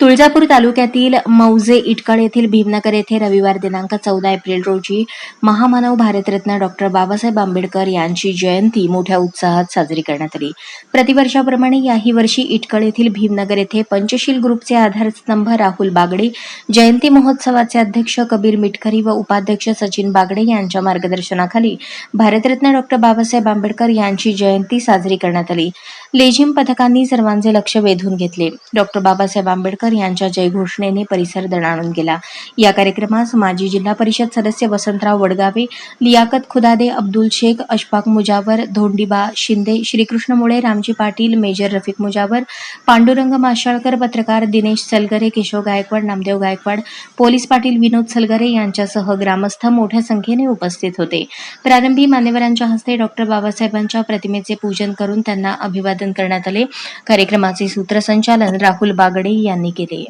तुळजापूर तालुक्यातील मौजे इटकळ येथील भीमनगर येथे रविवार दिनांक चौदा एप्रिल रोजी महामानव भारतरत्न डॉक्टर बाबासाहेब आंबेडकर यांची जयंती मोठ्या उत्साहात साजरी करण्यात आली. प्रतिवर्षाप्रमाणे याही वर्षी इटकळ येथील भीमनगर येथे पंचशील ग्रुपचे आधारस्तंभ राहुल बागडे जयंती महोत्सवाचे अध्यक्ष कबीर मिटकरी व उपाध्यक्ष सचिन बागडे यांच्या मार्गदर्शनाखाली भारतरत्न डॉक्टर बाबासाहेब आंबेडकर यांची जयंती साजरी करण्यात आली. लेझिम पथकांनी सर्वांचे लक्ष वेधून घेतले. डॉक्टर बाबासाहेब आंबेडकर यांच्या जयघोषणेने परिसर दणाणून गेला. या कार्यक्रमास माजी जिल्हा परिषद सदस्य वसंतराव वडगावे लियाकत खुदादे अब्दुल शेख अशफाक मुजावर धोंडीबा शिंदे श्रीकृष्ण मुळे रामजी पाटील मेजर रफिक मुजावर पांडुरंग माशाळकर पत्रकार दिनेश सलगरे केशव गायकवाड नामदेव गायकवाड पोलीस पाटील विनोद सलगरे यांच्यासह ग्रामस्थ मोठ्या संख्येने उपस्थित होते. प्रारंभी मान्यवरांच्या हस्ते डॉक्टर बाबासाहेबांच्या प्रतिमेचे पूजन करून त्यांना अभिवादन करण्यात आले. कार्यक्रमाचे सूत्रसंचालन राहुल बागडे यांनी केले.